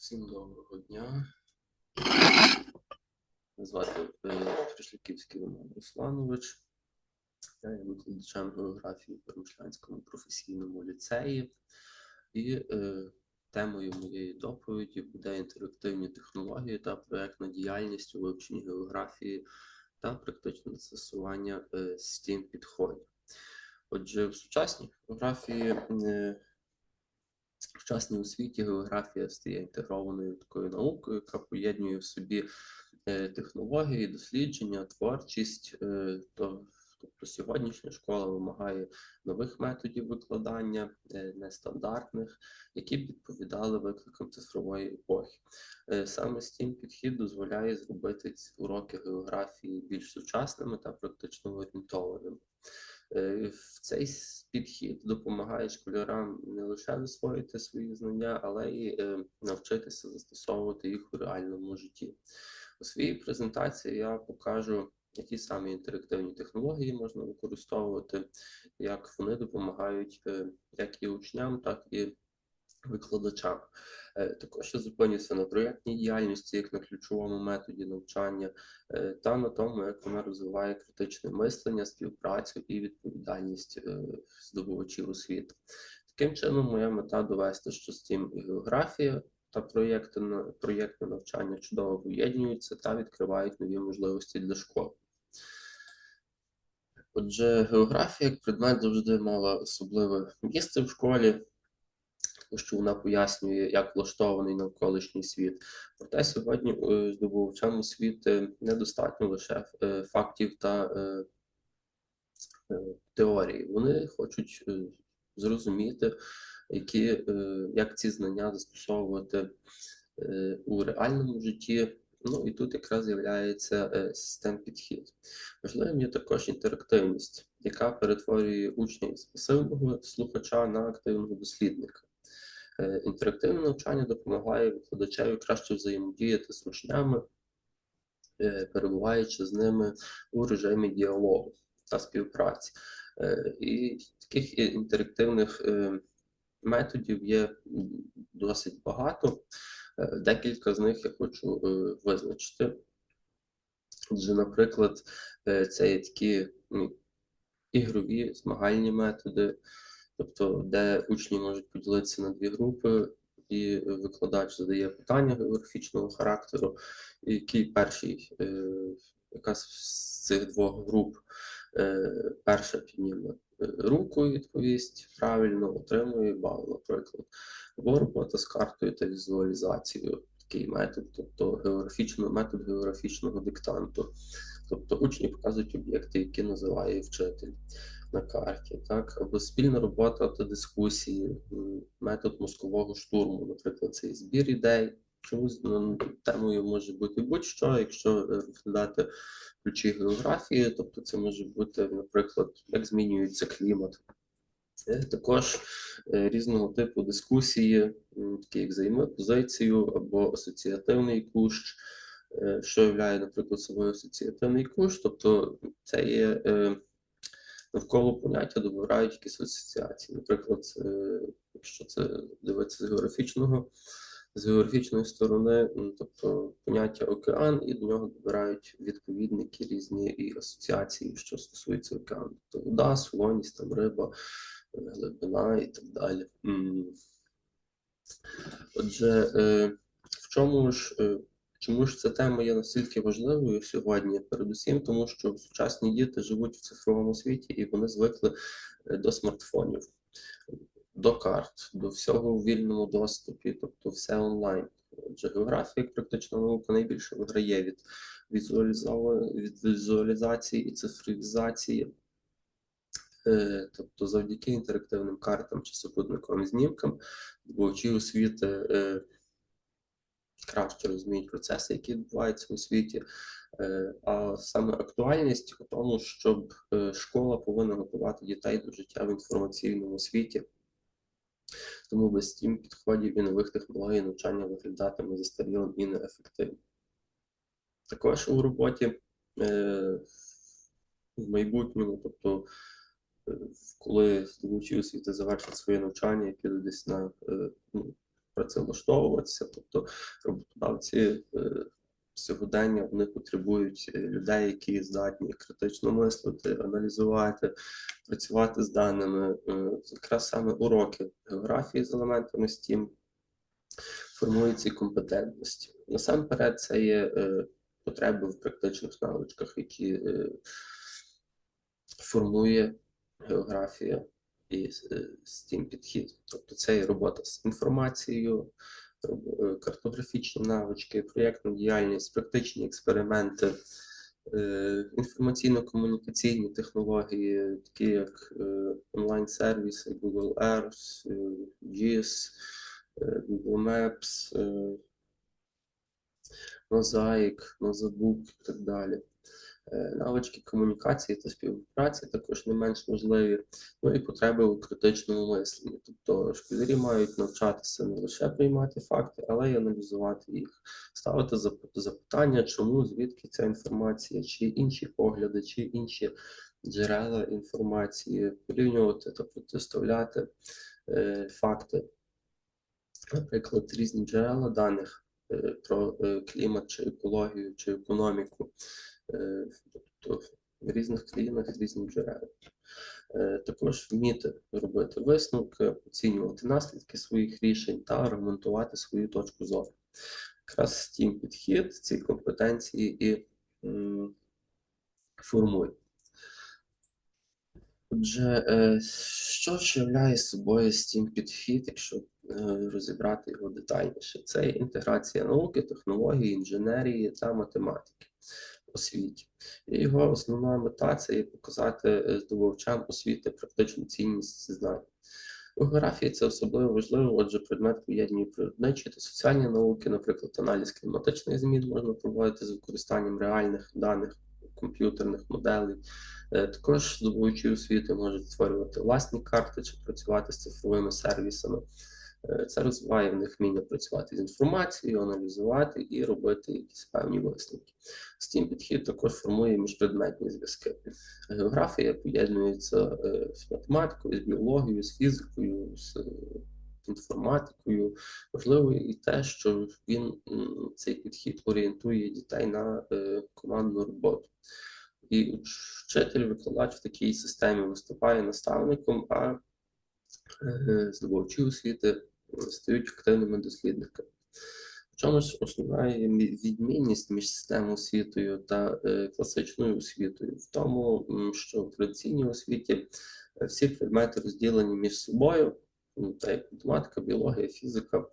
Всім доброго дня. Мене звати е, Пришляківський Роман Русланович. Я є викладачем географії в Перемишлянському професійному ліцеї. І е, темою моєї доповіді буде інтерактивні технології та проєктна діяльність у вивченні географії та практичне застосування е, STEAM підходів. Отже, в сучасній географії е, в сучасній освіті географія стає інтегрованою такою наукою, яка поєднує в собі е, технології, дослідження, творчість. е, то- Тобто сьогоднішня школа вимагає нових методів викладання, е, нестандартних, які б відповідали викликам цифрової епохи. Саме STEAM підхід дозволяє зробити ці уроки географії більш сучасними та практично орієнтованими. Е, В цей підхід допомагає школярам не лише засвоїти свої знання, але й е, навчитися застосовувати їх у реальному житті. У своїй презентації я покажу, які саме інтерактивні технології можна використовувати, як вони допомагають е, як і учням, так і викладачам. Е, Також я зупинюся на проєктній діяльності, як на ключовому методі навчання, е, та на тому, як вона розвиває критичне мислення, співпрацю і відповідальність е, здобувачів освіти. Таким чином, моя мета довести, що STEAM і географія та проєктне навчання чудово поєднуються та відкривають нові можливості для школи. Отже, географія як предмет завжди мала особливе місце в школі, що вона пояснює, як влаштований навколишній світ. Проте сьогодні е, здобувачам освіти недостатньо лише е, фактів та е, теорії. Вони хочуть зрозуміти, які, як ці знання застосовувати у реальному житті. Ну і тут якраз з'являється систем підхід. Важливим є також інтерактивність, яка перетворює учня із пасивного слухача на активного дослідника. Е, Інтерактивне навчання допомагає викладачеві краще взаємодіяти з учнями, е, перебуваючи з ними у режимі діалогу та співпраці. Е, І таких інтерактивних методів є досить багато. Декілька з них я хочу визначити. Отже, наприклад, це є такі ігрові змагальні методи, тобто, де учні можуть поділитися на дві групи, і викладач задає питання географічного характеру, який перший, е, яка з цих двох груп е, перша підніме е, руку відповість правильно, отримує бал, наприклад. Або робота з картою та візуалізацією, такий метод, тобто географічно, метод географічного диктанту. Тобто учні показують об'єкти, які називає вчитель на карті, так, або спільна робота та дискусії, метод мозкового штурму, наприклад, це і збір ідей. Чомусь ну, темою може бути будь-що, якщо е, розглядати ключі географії, тобто це може бути, наприклад, як змінюється клімат. Е, Також е, різного типу дискусії, такі як займи або асоціативний кущ, е, що являє, наприклад, собою асоціативний кущ, тобто це є е, навколо поняття добирають якісь асоціації. Наприклад, якщо це дивитися з географічного, з географічної сторони, тобто поняття океан, і до нього добирають відповідники різні і асоціації, що стосуються океану. Тобто вода, солоність, там риба, е, глибина і так далі. Отже, е, в чому ж е, Чому ж ця тема є настільки важливою сьогодні? Передусім, тому що сучасні діти живуть в цифровому світі і вони звикли е, до смартфонів, до карт, до всього в вільному доступі, тобто все онлайн. Отже, географія, як практична наука, найбільше виграє від, від візуалізації і цифровізації. Е, Тобто, завдяки інтерактивним картам чи супутниковим знімкам, здобувачі освіти е, краще розуміють процеси, які відбуваються у світі. Е, А саме актуальність у тому, щоб е, школа повинна готувати дітей до життя в інформаційному світі. Тому без тім підходів і нових технологій навчання виглядатиме застарілим і неефективним. Також у роботі е, в майбутньому, тобто коли здобувачі освіти завершать своє навчання підуть десь на ну, працевлаштовуватися, тобто роботодавці е, сьогодення вони потребують е, людей, які здатні критично мислити, аналізувати, працювати з даними. Е, Якраз саме уроки географії з елементами STEAM формують ці компетентності. Насамперед, це є потреби в практичних навичках, які формує географія і е, STEAM підхід. Тобто це є робота з інформацією, е, картографічні навички, проєктна діяльність, практичні експерименти, е, інформаційно-комунікаційні технології, такі як онлайн-сервіси, Google Earth, GIS, Google Maps, Mosaic, Mozabook і так далі. Е, Навички комунікації та співпраці також не менш важливі, ну і потреби у критичному мисленні. Тобто школярі мають навчатися не лише приймати факти, але й аналізувати їх, ставити запитання, чому, звідки ця інформація, чи інші погляди, чи інші джерела інформації, порівнювати та протиставляти е, факти, наприклад, різні джерела даних е, про е, клімат чи екологію чи економіку. Е, Тобто в різних країнах різні джерела. Е, Також вміти робити висновки, оцінювати наслідки своїх рішень та аргументувати свою точку зору. Якраз STEAM підхід, ці компетенції і м, формує. Отже, е, що ж являє собою STEAM підхід, якщо розібрати його детальніше? Це інтеграція науки, технології, інженерії та математики освіті. І його основна мета це є показати е, здобувачам освіти практичну цінність знань. У географії це особливо важливо, отже, предмет поєднує природничі та соціальні науки, наприклад, аналіз кліматичних змін можна проводити з використанням реальних даних, комп'ютерних моделей. Е, Також здобувачі освіти можуть створювати власні карти чи працювати з цифровими сервісами. Е, Це розвиває в них вміння працювати з інформацією, аналізувати і робити якісь певні висновки. STEAM підхід також формує міжпредметні зв'язки. Географія поєднується е, з математикою, з біологією, з фізикою, з е, інформатикою. Важливо і те, що він цей підхід орієнтує дітей на командну роботу. І вчитель, викладач в такій системі виступає наставником, а здобувачі освіти стають активними дослідниками. В чому ж основна відмінність між системою освітою та е, класичною освітою? В тому, що в традиційній освіті е, всі предмети розділені між собою, ну, так як математика, біологія, фізика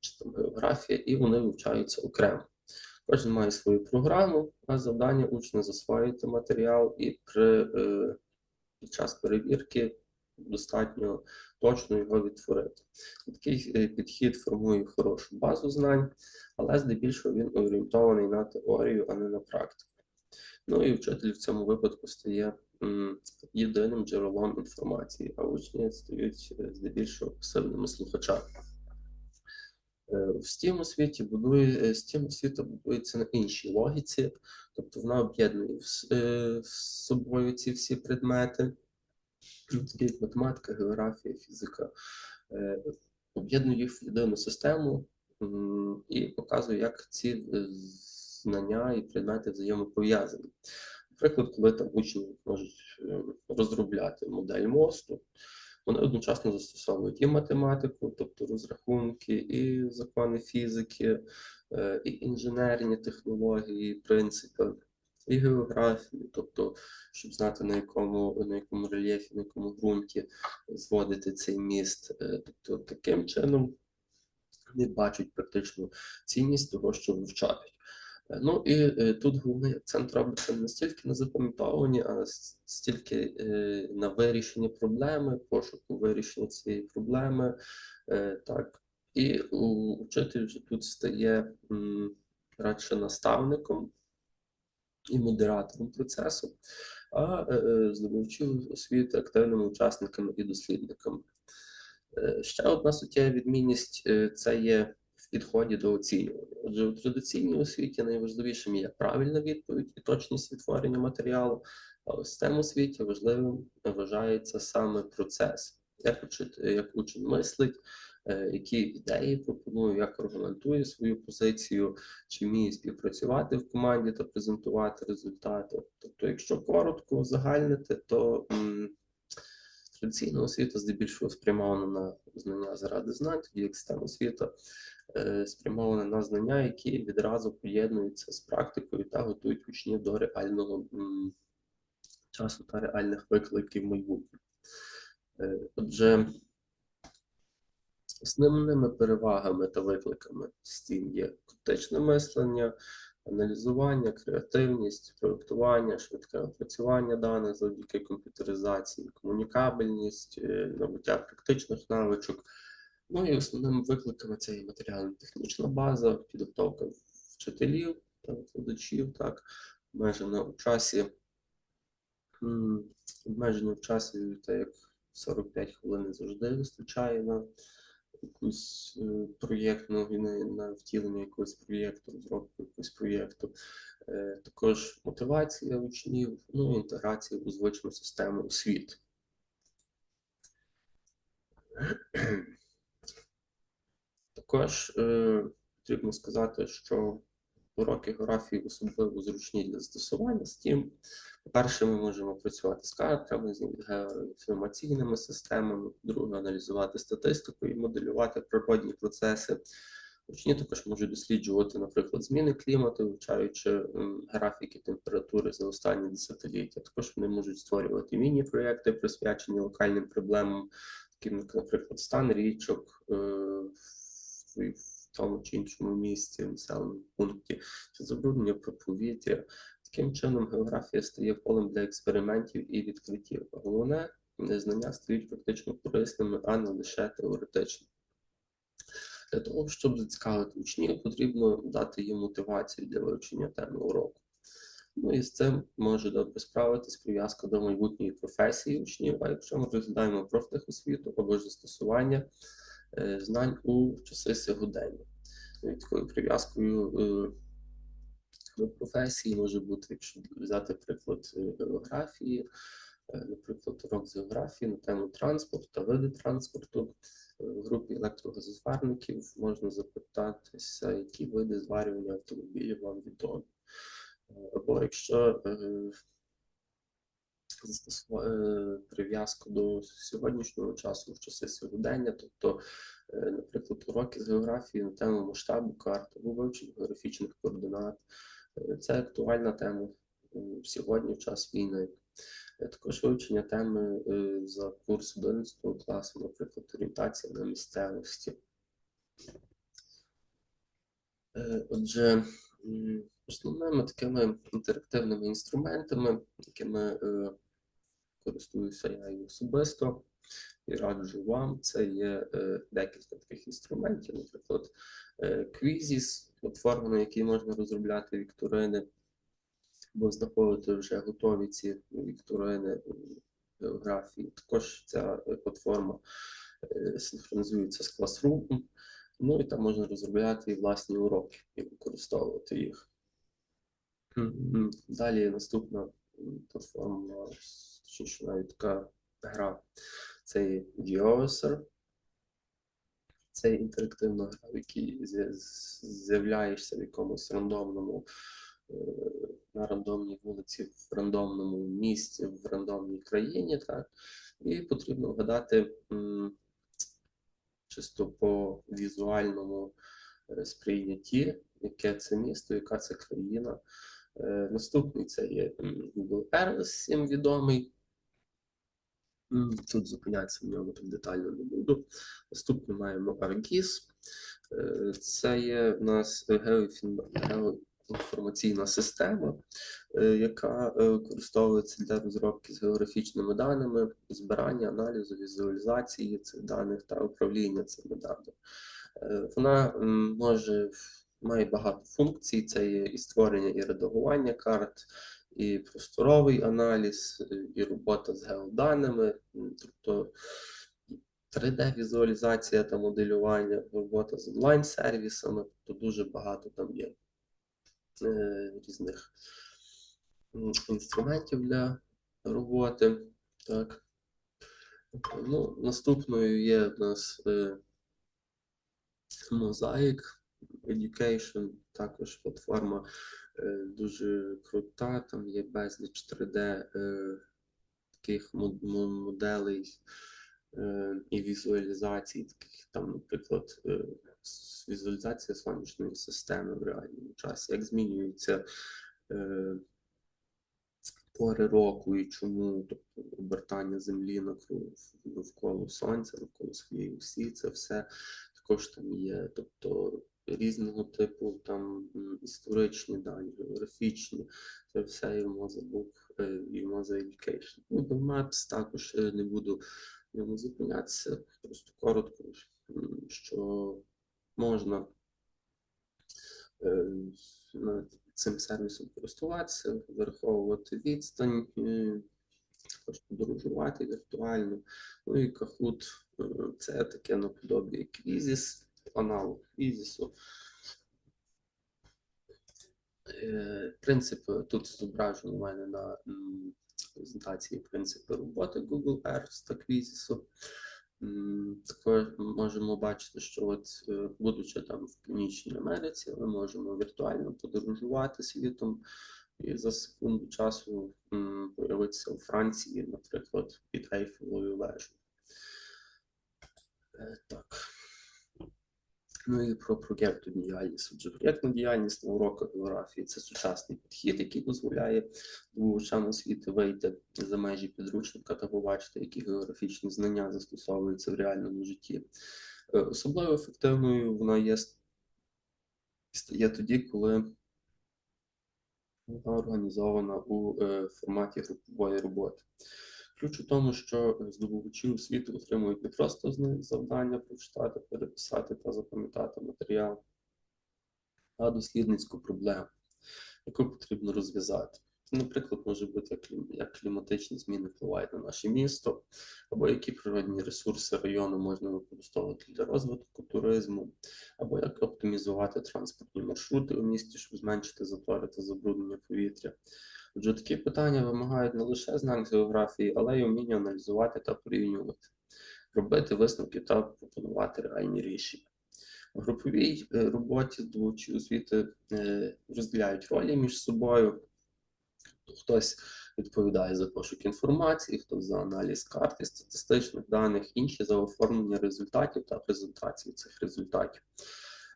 чи там географія, і вони вивчаються окремо. Кожен має свою програму, а завдання учня засвоїти матеріал і при е, під час перевірки достатньо точно його відтворити. Такий е, підхід формує хорошу базу знань, але здебільшого він орієнтований на теорію, а не на практику. Ну і вчитель в цьому випадку стає єдиним джерелом інформації, а учні стають е, здебільшого пасивними слухачами. Е, В STEAM освіті будує STEAM освіта будується на іншій логіці, тобто вона об'єднує з собою ці всі предмети, такі математика, географія, фізика, е, об'єднує їх в єдину систему і показує, як ці е, знання і предмети взаємопов'язані. Наприклад, коли там учні можуть е, розробляти модель мосту, вони одночасно застосовують і математику, тобто розрахунки, і закони фізики, і інженерні технології, принципи, і географію, тобто, щоб знати на якому, на якому рельєфі, на якому ґрунті зводити цей міст. Е, Тобто таким чином вони бачать практичну цінність того, що вивчають. Е, Ну і е, тут головний акцент робиться не стільки на запам'ятовуванні, а стільки на вирішенні проблеми, пошуку вирішення цієї проблеми. Так. І учитель вже тут стає радше наставником і модератором процесу, а е, е, освіти активними учасниками і дослідниками. Е, Ще одна суттєва відмінність це є в підході до оцінювання. Отже, у традиційній освіті найважливішим є правильна відповідь і точність відтворення матеріалу, а у STEM освіті важливим вважається саме процес. як, учень мислить, які ідеї пропонує, як аргументує свою позицію, чи вміє співпрацювати в команді та презентувати результати. Тобто, якщо коротко узагальнити, то традиційна освіта здебільшого спрямована на знання заради знань, тоді як система освіта е, спрямована на знання, які відразу поєднуються з практикою та готують учнів до реального часу та реальних викликів майбутнього. Е, Отже, основними перевагами та викликами STEAM є критичне мислення, аналізування, креативність, проєктування, швидке опрацювання даних завдяки комп'ютеризації, комунікабельність, е, набуття практичних навичок. Ну і основними викликами це і матеріально-технічна база, підготовка вчителів та викладачів, так, обмежена у часі, м, обмеження в часі, так як 45 хвилин завжди вистачає на якусь проєкт проєктну на, втілення якогось проєкту, розробку якогось проєкту. Е, Також мотивація учнів, ну інтеграція у звичну систему освіти. Також е, потрібно сказати, що уроки географії особливо зручні для застосування STEAM. По-перше, ми можемо працювати з картами, з геоінформаційними системами, по-друге, аналізувати статистику і моделювати природні процеси. Учні також можуть досліджувати, наприклад, зміни клімату, вивчаючи графіки температури за останні десятиліття. Також вони можуть створювати міні-проєкти, присвячені локальним проблемам, таким наприклад, стан річок е, тому чи іншому місці, населеному пункті, чи забруднення про повітря. Таким чином, географія стає полем для експериментів і відкриттів. Головне, знання стають практично корисними, а не лише теоретичними. Для того, щоб зацікавити учнів, потрібно дати їм мотивацію для вивчення теми уроку. Ну і з цим може добре справитись прив'язка до майбутньої професії учнів, а якщо ми розглядаємо профтехосвіту або ж застосування знань у часи сьогодення. Такою прив'язкою е, до професії може бути, якщо взяти приклад е, географії, е, наприклад, урок з географії на тему транспорту та види транспорту. Е, В групі електрогазозварників можна запитатися, які види зварювання автомобілів вам відомі. Е, Або якщо е, е, прив'язку до сьогоднішнього часу в часи сьогодення, тобто, е, наприклад, уроки з географії на тему масштабу карт або вивчення географічних координат. Е, Це актуальна тема е, сьогодні в час війни. Е, Також вивчення теми е, за курс 11 класу, наприклад, орієнтація на місцевості. Е, Отже, основними такими інтерактивними інструментами, якими е, користуюся я і особисто і раджу вам, це є е, декілька таких інструментів, наприклад, е, Quizzes, платформа, на якій можна розробляти вікторини, або знаходити вже готові ці вікторини географії. Також ця платформа е, синхронізується з Classroom, ну і там можна розробляти власні уроки і використовувати їх. Далі наступна м, точніше навіть така гра, це є. Це інтерактивна гра, в якій з'являєшся в якомусь рандомному, е, на рандомній вулиці, в рандомному місці, в рандомній країні, так, і потрібно вгадати чисто по візуальному е, сприйнятті, яке це місто, яка це країна. Е, Наступний це є Google Earth, всім відомий. Тут зупинятися в ньому так детально не буду. Наступний маємо ArcGIS. Е, Це є в нас геоінформаційна система, е, яка е, використовується для розробки з географічними даними, збирання, аналізу, візуалізації цих даних та управління цими даними. Вона може має багато функцій: це є і створення, і редагування карт, і просторовий аналіз, е, і робота з геоданими, тобто 3D-візуалізація та моделювання, робота з онлайн-сервісами, тобто дуже багато там є е, різних інструментів для роботи. Так. Ну, наступною є в нас е, Mosaic Education, також платформа е, дуже крута, там є безліч 3D е, таких моделей е, і візуалізацій, таких там, наприклад, візуалізація сонячної системи в реальному часі, як змінюються е, пори року і чому, тобто обертання Землі навколо, Сонця, навколо своєї осі, це все також там є. Тобто різного типу там історичні дані, географічні, це все і в Mozilla і в Education. Ну, до Maps також е, не буду в ньому зупинятися, просто коротко, що можна е, цим сервісом користуватися, вираховувати відстань, е, також подорожувати віртуально. Ну і Kahoot е, це таке наподобі як Quizzes, аналог Quizzes. Е, Принципи тут зображено у мене на презентації принципи роботи Google Earth та Quizzes. Також можемо бачити, що от, е, будучи там в Північній Америці, ми можемо віртуально подорожувати світом і за секунду часу появитися у Франції, наприклад, під Ейфелевою вежею. Е, Так. Ну і про проєктну діяльність. Отже, проєктна діяльність на уроках географії це сучасний підхід, який дозволяє здобувачам освіти вийти за межі підручника та побачити, які географічні знання застосовуються в реальному житті. Е, Особливо ефективною вона є, є тоді, коли вона організована у е, форматі групової роботи. Ключ у тому, що здобувачі освіти отримують не просто зна- завдання прочитати, переписати та запам'ятати матеріал, а дослідницьку проблему, яку потрібно розв'язати. Наприклад, може бути як кліматичні зміни впливають на наше місто, або які природні ресурси району можна використовувати для розвитку туризму, або як оптимізувати транспортні маршрути у місті, щоб зменшити затори та забруднення повітря. Отже, такі питання вимагають не лише знань географії, але й вміння аналізувати та порівнювати, робити висновки та пропонувати реальні рішення. В груповій е, роботі здобувачі освіти е, розділяють ролі між собою. Хтось відповідає за пошук інформації, хтось за аналіз карт статистичних даних, інші за оформлення результатів та презентацію цих результатів.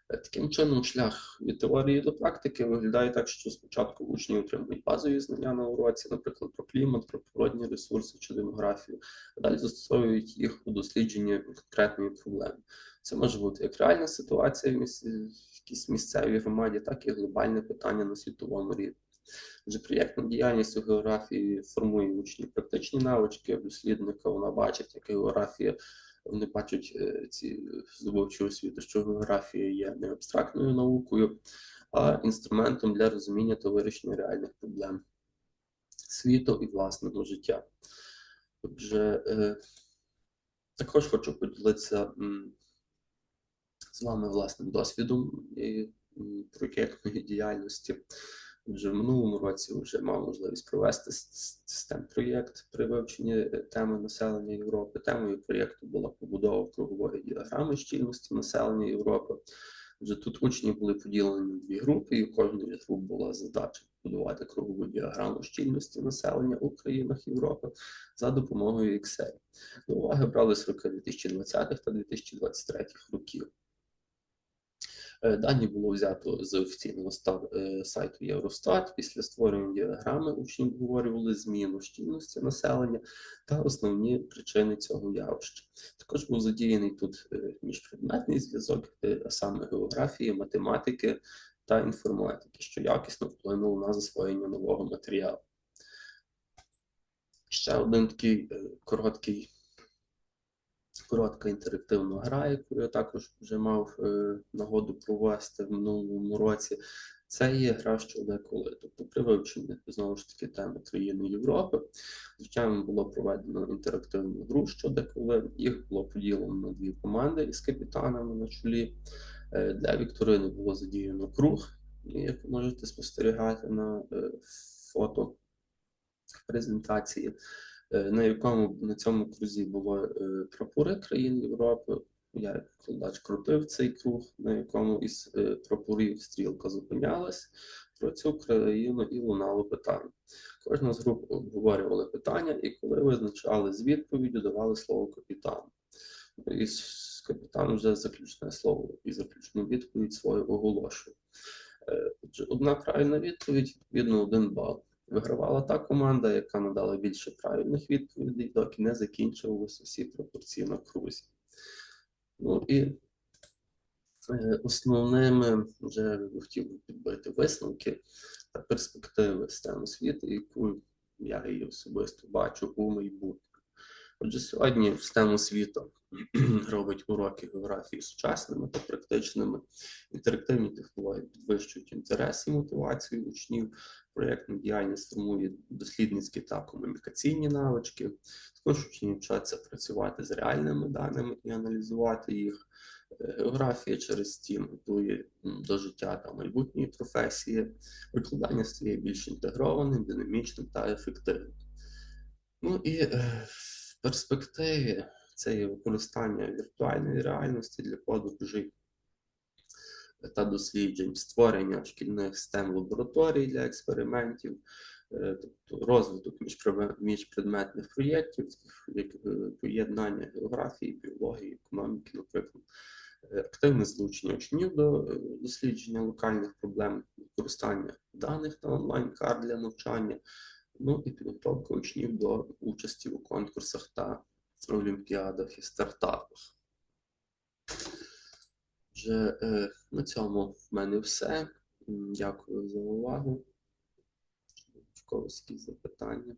Таким чином, шлях від теорії до практики виглядає так, що спочатку учні отримують базові знання на уроці, наприклад, про клімат, про природні ресурси чи демографію, а далі застосовують їх у дослідженні конкретної проблеми. Це може бути як реальна ситуація в, якійсь місцевій громаді, так і глобальне питання на світовому рівні. Отже, проєктна діяльність у географії формує учні практичні навички дослідника, вона бачить, як географія вони бачать е, ці здобувачі освіти, що географія є не абстрактною наукою, а інструментом для розуміння та вирішення реальних проблем світу і власного життя. Отже, е, також хочу поділитися з вами власним досвідом і, проєктної діяльності. Отже, в минулому році вже мав можливість провести систем проєкт при вивченні е, теми населення Європи. Темою проєкту була побудова кругової діаграми щільності населення Європи. Отже, тут учні були поділені на дві групи, і у кожної груп була задача побудувати кругову діаграму щільності населення у країнах Європи за допомогою Excel. До уваги брали роки 2020 та 2023 років. Е, Дані було взято з офіційного е, сайту Євростат. Після створення діаграми учні обговорювали зміну щільності населення та основні причини цього явища. Також був задіяний тут е, міжпредметний зв'язок, саме географії, математики та інформатики, що якісно вплинуло на засвоєння нового матеріалу. Ще один такий е, коротка інтерактивна гра, яку я також вже мав е, нагоду провести в минулому році. Це є гра що деколи. Тобто при вивченні знову ж таки теми країни Європи. Звичайно, було проведено інтерактивну гру що деколи. Їх було поділено на дві команди із капітанами на чолі. Е, Для Вікторини було задіяно круг, як можете спостерігати на е, фото презентації. Е, на якому на цьому крузі було е, прапори країн Європи. Я як крутив цей круг, на якому із е, прапорів стрілка зупинялась про цю країну і лунало питання. Кожна з груп обговорювали питання, і коли визначали з відповіддю, давали слово капітану. І капітан вже заключне слово і заключну відповідь свою оголошує. Одна правильна відповідь, відповідно, один бал. Вигравала та команда, яка надала більше правильних відповідей, доки не закінчувалися всі пропорції на крузі. Ну і е, основними вже хотів би підбити висновки та перспективи стану світу, яку я її особисто бачу у майбутньому. Отже, сьогодні STEM світу робить уроки географії сучасними та практичними. Інтерактивні технології підвищують інтерес і мотивацію учнів. Проєктна діяльність формує дослідницькі та комунікаційні навички. Також учні вчаться працювати з реальними даними і аналізувати їх. Е, Географія через STEAM готує до життя та майбутньої професії. Викладання стає більш інтегрованим, динамічним та ефективним. Ну і е, перспективі це є використання віртуальної реальності для подорожей та досліджень, створення шкільних STEM лабораторій для експериментів, е, тобто розвиток міжпредметних проєктів, е, поєднання географії, біології, економіки, наприклад, Е, активне залучення учнів до дослідження локальних проблем, використання даних та онлайн-карт для навчання, ну і підготовка учнів до участі у конкурсах та олімпіадах і стартапах. Вже е, на цьому в мене все. Дякую за увагу. Якісь запитання.